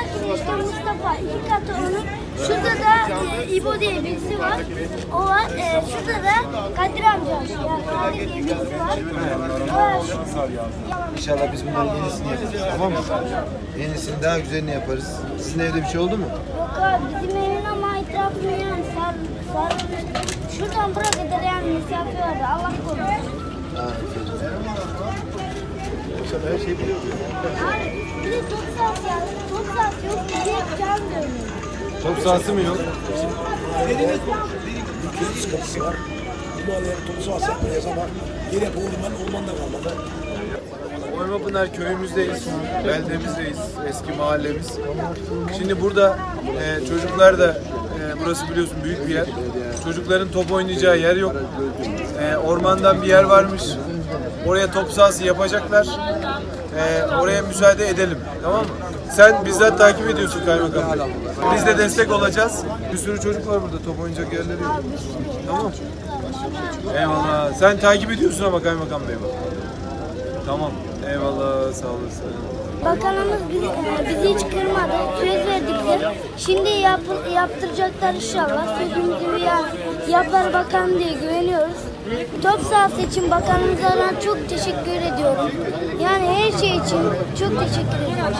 Şuradaki de işte Mustafa. iki katı onun. Şurada da e, İbo diye birisi var. O var. E, şurada da Kadir amca. Yani Kadir diye birisi var. O var. İnşallah biz bunların yenisini yaparız. Tamam mı? Yenisini daha güzelini yaparız. Sizin evde bir şey oldu mu? Yok abi bizim evin ama etrafını yani sar, sarılmış. Şuradan buraya kadar yani mesafe vardı. Allah korusun. İnşallah her şey biliyoruz. Abi bir de top sahası yani. Top sahası yok. Bir Top sahası mı yok? Köy sıkıntısı var. Limanları topu sahası yapmayacağız ama yine bu liman ormanda kalmadı. Oymapınar köyümüzdeyiz, beldemizdeyiz, eski mahallemiz. Şimdi burada e, çocuklar da, e, burası biliyorsun büyük bir yer. Çocukların top oynayacağı yer yok. E, ormandan bir yer varmış. Oraya top sahası yapacaklar. E, oraya müsaade edelim, tamam mı? Sen bizzat takip ediyorsun kaymakam. Bey. Biz de destek olacağız. Bir sürü çocuk var burada, top oynayacak yerleri yok. Tamam. Eyvallah. Sen takip ediyorsun ama kaymakam bey bak. Tamam. Eyvallah. Sağ olasın. Bakanımız bizi, e, bizi hiç kırmadı. Söz. Şimdi yap, yaptıracaklar inşallah. Sözümüzü bir yani yapar bakan diye güveniyoruz. Top sahası için bakanımıza çok teşekkür ediyorum. Yani her şey için çok teşekkür ediyorum.